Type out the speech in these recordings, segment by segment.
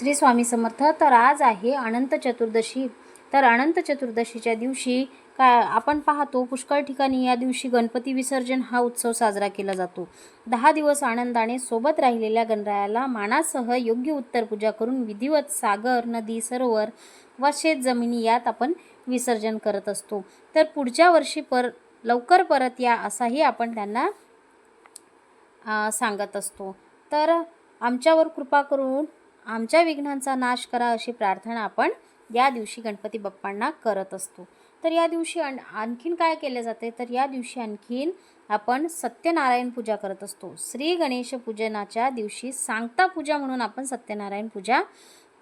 श्री स्वामी समर्थ तर आज आहे अनंत चतुर्दशी. तर अनंत चतुर्दशीच्या दिवशी का आपण पाहतो पुष्कळ ठिकाणी या दिवशी गणपती विसर्जन हा उत्सव साजरा केला जातो. दहा दिवस आनंदाने सोबत राहिलेल्या गणरायाला मानासह योग्य उत्तर पूजा करून विधिवत सागर नदी सरोवर व शेत जमिनी यात आपण विसर्जन करत असतो. तर पुढच्या वर्षी पर लवकर परत या असाही आपण त्यांना सांगत असतो. तर आमच्यावर कृपा करून आमच्या विघ्नांचा नाश करा अशी प्रार्थना आपण या दिवशी गणपती बाप्पांना करत असतो. तर या दिवशी आण आणखीन काय केले जाते? तर या दिवशी आणखीन आपण सत्यनारायण पूजा करत असतो. श्री गणेश पूजनाच्या दिवशी सांगता पूजा म्हणून आपण सत्यनारायण पूजा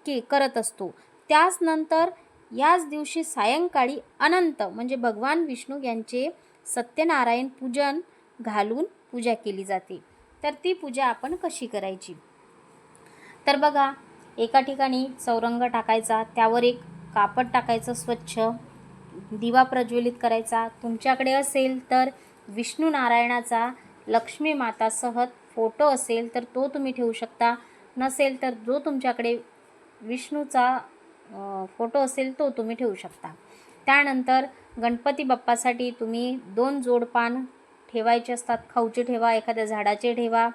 के करत असतो. त्याच नंतर याच दिवशी सायंकाळी अनंत म्हणजे भगवान विष्णू यांचे सत्यनारायण पूजन घालून पूजा केली जाते. तर ती पूजा आपण कशी करायची? तर बघा एका ठिकाणी चौरंग टाकायचा त्यावर एक कापड टाकायचं स्वच्छ दिवा प्रज्वलित करायचा. तुमच्याकडे असेल तर विष्णू नारायणाचा लक्ष्मी मातासह फोटो असेल तर तो तुम्ही ठेवू शकता. नसेल तर जो तुमच्याकडे विष्णूचा फोटो असेल तो तुम्ही ठेवू शकता. त्यानंतर गणपती बाप्पासाठी तुम्ही दोन जोडपान ठेवायचे असतात. खाऊचे ठेवा एखाद्या झाडाचे ठेवा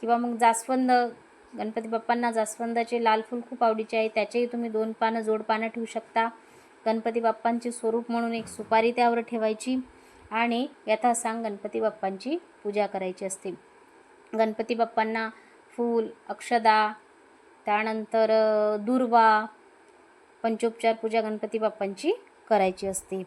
किंवा मग जास्वंद गणपती बाप्पांना जास्वंदाचे लाल फूल खूप आवडीचे आहे. त्याचेही तुम्ही दोन पानं जोडपानं ठेवू शकता. गणपती बाप्पांचे स्वरूप म्हणून एक सुपारी त्यावर ठेवायची आणि यथासांग गणपती बाप्पांची पूजा करायची असते. गणपती बाप्पांना फूल अक्षदा त्यानंतर दुर्वा पंचोपचार पूजा गणपती बाप्पांची करायची असते.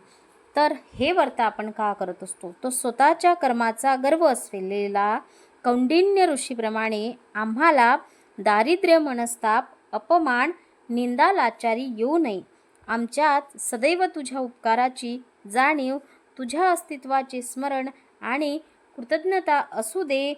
तर हे व्रत आपण का करत असतो? तो स्वतःच्या कर्माचा गर्व असलेला कौंडिन्य ऋषीप्रमाणे आम्हाला दारिद्र्य मनस्ताप अपमान निंदा लाचारी येऊ नये. आमच्यात सदैव तुझ्या उपकाराची जाणीव तुझ्या अस्तित्वाचे स्मरण आणि कृतज्ञता असू दे.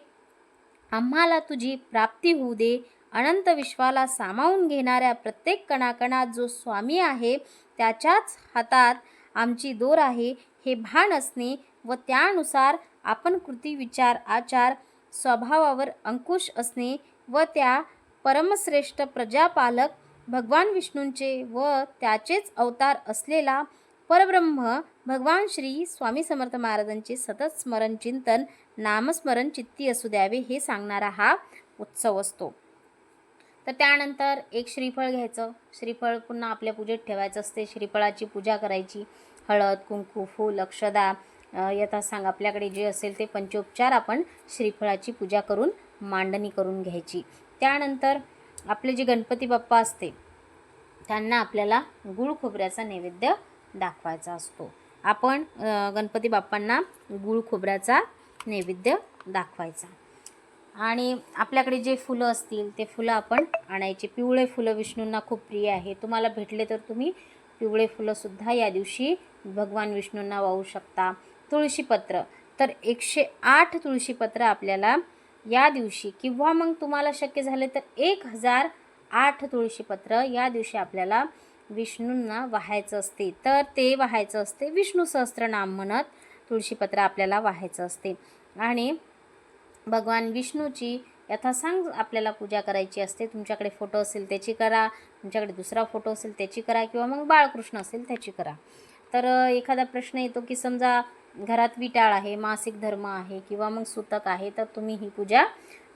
आम्हाला तुझी प्राप्ती होऊ दे. अनंत विश्वाला सामावून घेणाऱ्या प्रत्येक कणाकणात जो स्वामी आहे त्याच्याच हातात आमची दोर आहे. हे भान असणे व त्यानुसार आपण कृती विचार आचार स्वभावावर अंकुश असणे व त्या परमश्रेष्ठ प्रजापालक भगवान विष्णूंचे व त्याचेच अवतार असलेला परब्रह्म भगवान श्री स्वामी समर्थ महाराजांचे सतत स्मरण चिंतन नामस्मरण चित्ती असू द्यावे हे सांगणारा हा उत्सव असतो. तर त्यानंतर एक श्रीफळ घ्यायचं. श्रीफळ पुन्हा आपल्या पूजेत ठेवायचं असते. श्रीफळाची पूजा करायची. हळद कुंकू फूल अक्षदा यथा यथासांग आपल्याकडे जे असेल ते पंचोपचार आपण श्रीफळाची पूजा करून मांडणी करून घ्यायची. त्यानंतर आपले जे गणपती बाप्पा असते त्यांना आपल्याला गुळ खोबऱ्याचा नैवेद्य दाखवायचा असतो. आपण गणपती बाप्पांना गुळ खोबऱ्याचा नैवेद्य दाखवायचा. आणि आपल्याकडे जे फुलं असतील ते फुलं आपण आणायचे. पिवळे फुलं विष्णूंना खूप प्रिय आहे. तुम्हाला भेटले तर तुम्ही पिवळे फुलंसुद्धा या दिवशी भगवान विष्णूंना वाहू शकता. तुळशीपत्र. तर एकशे आठ तुळशीपत्र आपल्याला या दिवशी किंवा मग तुम्हाला शक्य झाले तर एक हजार आठ तुळशीपत्र या दिवशी आपल्याला विष्णूंना वाहायचं असते. तर ते वाहायचं असते. विष्णू सहस्त्रनाम म्हणत तुळशीपत्र आपल्याला वाहायचं असते. आणि भगवान विष्णूची यथासांग आपल्याला पूजा करायची असते. तुमच्याकडे फोटो असेल त्याची करा. तुमच्याकडे दुसरा फोटो असेल त्याची करा. किंवा मग बाळकृष्ण असेल त्याची करा. तर एखादा प्रश्न येतो की समजा घरात विटाळ आहे मासिक धर्म आहे किंवा मग सुतक आहे तर तुम्ही ही पूजा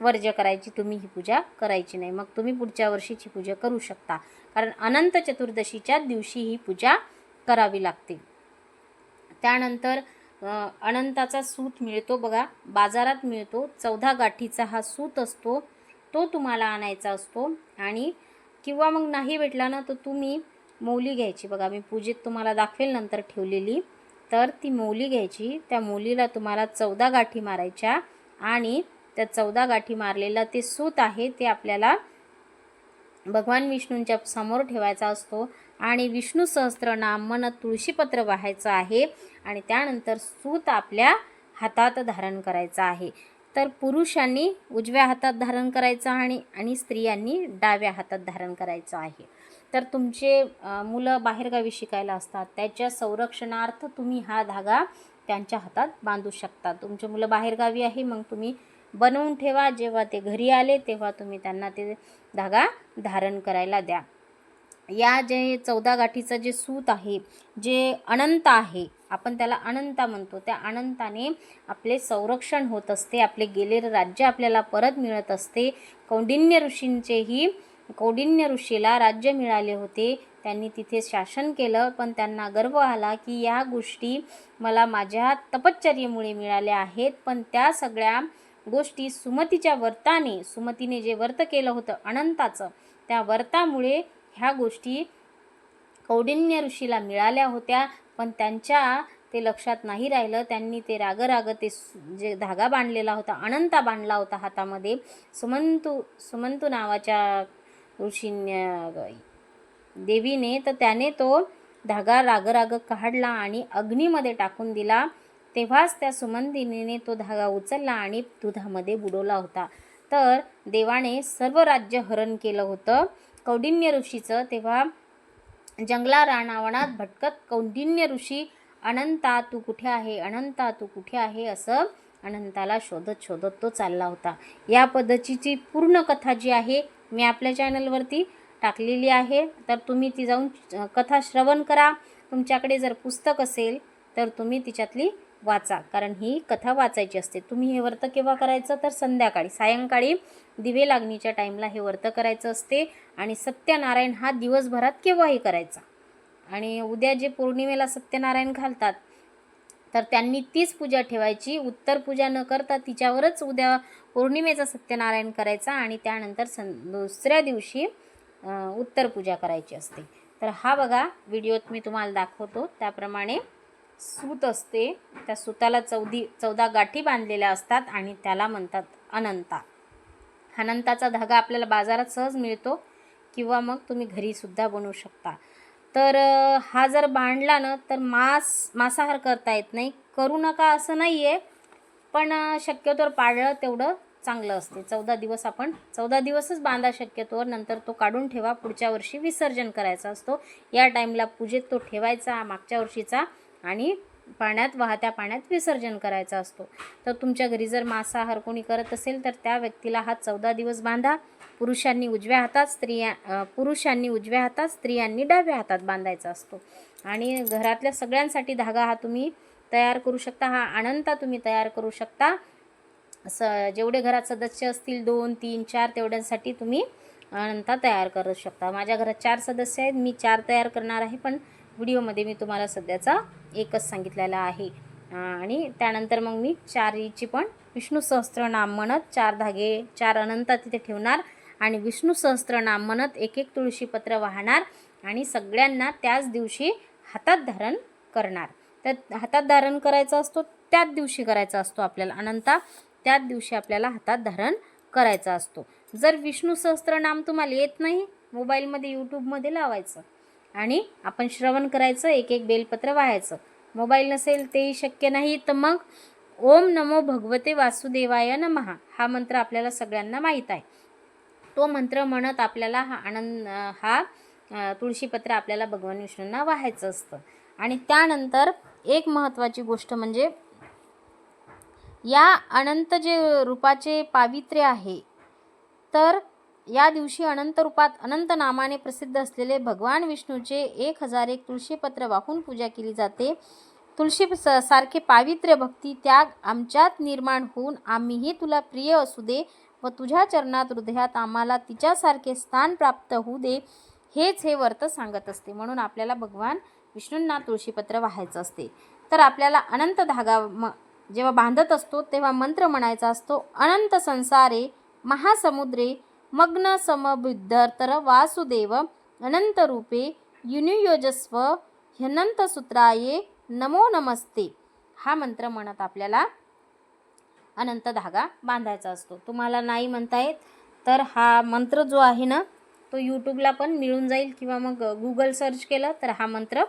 वर्ज्य करायची तुम्ही ही पूजा करायची नाही. मग तुम्ही पुढच्या वर्षीची पूजा करू शकता. कारण अनंत चतुर्दशीच्या दिवशी ही पूजा करावी लागते. त्यानंतर अनंताचा सूत मिळतो बघा बाजारात मिळतो. चौदा गाठीचा हा सूत असतो तो तुम्हाला आणायचा असतो आणि किंवा मग नाही भेटला ना तर तुम्ही मौली घ्यायची. बघा मी पूजेत तुम्हाला दाखवेल नंतर ठेवलेली. तर ती मौली घ्यायची. त्या मौलीला तुम्हाला चौदा गाठी मारायच्या आणि त्या चौदा गाठी मारलेलं ते सूत आहे ते आपल्याला भगवान विष्णूंच्या समोर ठेवायचा असतो. आणि विष्णू सहस्त्रनाम मन तुळशीपत्र वाहायचं आहे आणि त्यानंतर सूत आपल्या हातात धारण करायचं आहे. तर पुरुषांनी उजव्या हातात धारण करायचं आणि आणि स्त्रियांनी डाव्या हातात धारण करायचं आहे. तर तुमचे मुलं बाहेरगावी शिकायला असतात त्याच्या संरक्षणार्थ तुम्ही हा धागा त्यांच्या हातात बांधू शकता. तुमचे मुलं बाहेरगावी आहे मग तुम्ही बनवून ठेवा जेव्हा ते घरी आले तेव्हा तुम्ही त्यांना ते धागा धारण करायला द्या. या जे चौदा गाठीचं जे सूत आहे जे अनंत आहे आपण त्याला अनंता म्हणतो त्या अनंताने आपले संरक्षण होत असते आपले गेलेलं राज्य आपल्याला परत मिळत असते. कौंडिन्य ऋषींचेही कौडिन्य ऋषीला राज्य मिळाले होते. त्यांनी तिथे शासन केलं पण त्यांना गर्व आला की या गोष्टी मला माझ्या तपश्चर्येमुळे मिळाल्या आहेत. पण त्या सगळ्या गोष्टी सुमतीच्या वर्ताने सुमतीने जे व्रत केलं होतं अनंताचं त्या व्रतामुळे ह्या गोष्टी कौडिन्य ऋषीला मिळाल्या होत्या. पण त्यांच्या ते लक्षात नाही राहिलं. त्यांनी ते राग राग ते सु- जे धागा बांधलेला होता अनंता बांधला होता हातामध्ये. सुमंतू सुमंतू नावाच्या ऋषीने देवीने तर त्याने तो धागा राग राग काढला आणि अग्नीमध्ये टाकून दिला. तेव्हाच त्या सुमंदिनीने तो धागा उचलला आणि दुधामध्ये बुडवला होता. तर देवाने सर्व राज्य हरण केलं होतं. कौंडिन्य ऋषीचं तेव्हा जंगला राणावणात भटकत कौंडिन्य ऋषी अनंता तू कुठे आहे? अनंता तू कुठे आहे? असं अनंताला शोधत शोधत तो चालला होता. या पद्धतीची पूर्ण कथा जी आहे मी आपल्या चॅनलवरती टाकलेली आहे. तर तुम्ही ती जाऊन कथा श्रवण करा. तुमच्याकडे जर पुस्तक असेल तर तुम्ही तिच्यातली वाचा. कारण ही कथा वाचायची असते. तुम्ही हे व्रत केव्हा करायचं? तर संध्याकाळी. सायंकाळी दिवे लागणीच्या टाईमला हे व्रत करायचं असते. आणि सत्यनारायण हा दिवसभरात केव्हाही करायचा. आणि उद्या जे पौर्णिमेला सत्यनारायण घालतात तर त्यांनी तीच पूजा ठेवायची. उत्तर पूजा न करता तिच्यावरच उद्या पौर्णिमेचा सत्यनारायण करायचा आणि त्यानंतर सं दुसऱ्या दिवशी उत्तर पूजा करायची असते. तर हा बघा व्हिडिओत मी तुम्हाला दाखवतो. त्याप्रमाणे सूत असते. त्या सुताला चौदी चौदा गाठी बांधलेल्या असतात आणि त्याला म्हणतात अनंता. अनंताचा धागा आपल्याला बाजारात सहज मिळतो किंवा मग तुम्ही घरीसुद्धा बनवू शकता. तर हा जर बांधला ना तर मांस मांसाहार करता येत नाही. करू नका असं नाही आहे पण शक्यतोवर पाळलं तेवढं चांगलं असते. चौदा दिवस आपण चौदा दिवसच बांधा शक्यतोवर. नंतर तो काढून ठेवा. पुढच्या वर्षी विसर्जन करायचा असतो. या टाईमला पूजेत तो ठेवायचा मागच्या वर्षीचा आणि पाण्यात वाहत्या पाण्यात विसर्जन करायचा असतो. तर तुमच्या घरी जर मांसाहार कोणी करत असेल तर त्या व्यक्तीला हा चौदा दिवस बांधा. पुरुषांनी उजव्या हातात स्त्रिया पुरुषांनी उजव्या हातात स्त्रियांनी डाव्या हातात बांधायचा असतो. आणि घरातल्या सगळ्यांसाठी धागा हा तुम्ही तयार करू शकता हा अनंता तुम्ही तयार करू शकता. स जेवढे घरात सदस्य असतील दोन तीन चार तेवढ्यांसाठी तुम्ही अनंता तयार करू शकता. माझ्या घरात चार सदस्य आहेत मी चार तयार करणार आहे पण व्हिडिओमध्ये मी तुम्हाला सध्याचा एकच सांगितलेला आहे. आणि त्यानंतर मग मी चारीची पण विष्णू सहस्त्रनाम म्हणत चार धागे चार अनंता तिथे ठेवणार. आणि विष्णू सहस्त्रनाम म्हणत एक एक तुळशीपत्र वाहणार आणि सगळ्यांना त्याच दिवशी हातात धारण करणार. तर हातात धारण करायचा असतो त्याच दिवशी करायचा असतो आपल्याला अनंता त्याच दिवशी आपल्याला हातात धारण करायचा असतो. जर विष्णू सहस्त्रनाम तुम्हाला येत नाही मोबाईलमध्ये यूट्यूबमध्ये लावायचं आणि आपण श्रवण करायचं एक एक बेलपत्र वाहायचं. मोबाईल नसेल तेही शक्य नाही तर मग ओम नमो भगवते वासुदेवाय नमहा हा मंत्र आपल्याला सगळ्यांना माहीत आहे. तो मंत्र म्हणत आपल्याला हा आनंद हा तुळशीपत्र आपल्याला भगवान विष्णूंना वाहायचं असतं. आणि त्यानंतर एक महत्त्वाची गोष्ट म्हणजे या अनंत जे रूपाचे पावित्र्य आहे तर या दिवशी अनंत रूपात अनंत नामाने प्रसिद्ध असलेले भगवान विष्णूचे एक हजार एक तुळशीपत्र वाहून पूजा केली जाते. तुळशी स- सारखे पावित्र्य भक्ती त्याग आमच्यात निर्माण होऊन आम्हीही तुला प्रिय असू दे व तुझ्या चरणात हृदयात आम्हाला तिच्यासारखे स्थान प्राप्त होऊ दे हेच हे व्रत सांगत असते. म्हणून आपल्याला भगवान विष्णूंना तुळशीपत्र व्हायचं असते. तर आपल्याला अनंत धागा म जेव्हा बांधत असतो तेव्हा मंत्र म्हणायचा असतो अनंत संसारे महासमुद्रे मग्न समबुद्धर वासुदेव अनंत रूपे युनियोजस्व ह्यनंत सूत्राये नमो नमस्ते. हा मंत्र म्हणत आपल्याला अनंत धागा बांधायचा असतो. तुम्हाला नाही म्हणता येत तर हा मंत्र जो आहे ना तो यूट्यूबला पण मिळून जाईल किंवा मग गुगल सर्च केलं तर हा मंत्र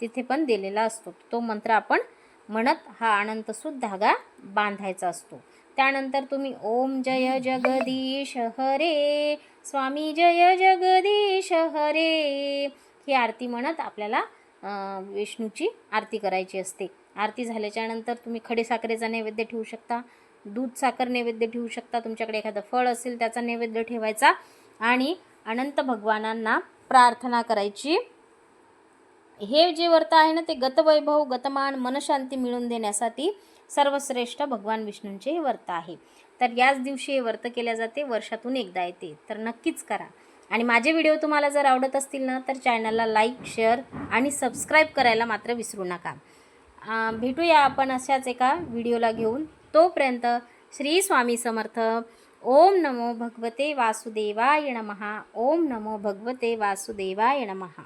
तिथे पण दिलेला असतो. तो मंत्र आपण म्हणत हा अनंतसूत धागा बांधायचा असतो. त्यानंतर तुम्ही ओम जय जगदीश हरे स्वामी जय जगदीश हरे ही आरती म्हणत आपल्याला विष्णूची आरती करायची असते. आरती झाल्याच्यानंतर तुम्ही तुम्ही खडीसाखरेचा नैवेद्य ठेवू शकता दूध साखर नैवेद्य ठेवू शकता तुमच्याकडे एखादं फळ असेल त्याचा नैवेद्य ठेवायचा आणि अनंत भगवानांना प्रार्थना करायची. हे जे व्रत आहे ना ते गतवैभव गतमान मनशांती मिळवून देण्यासाठी सर्वश्रेष्ठ भगवान विष्णूंचे हे व्रत आहे. तर याच दिवशी हे व्रत केल्या जाते वर्षातून एकदा येते. तर नक्कीच करा. आणि माझे व्हिडिओ तुम्हाला जर आवडत असतील ना तर चॅनलला लाईक शेअर आणि सबस्क्राईब करायला मात्र विसरू नका. भेटूया आपण अशाच एका व्हिडिओला घेऊन. तोपर्यंत श्री स्वामी समर्थ. ओम नमो भगवते वासुदेवाय नमः. ओम नमो भगवते वासुदेवाय नमः.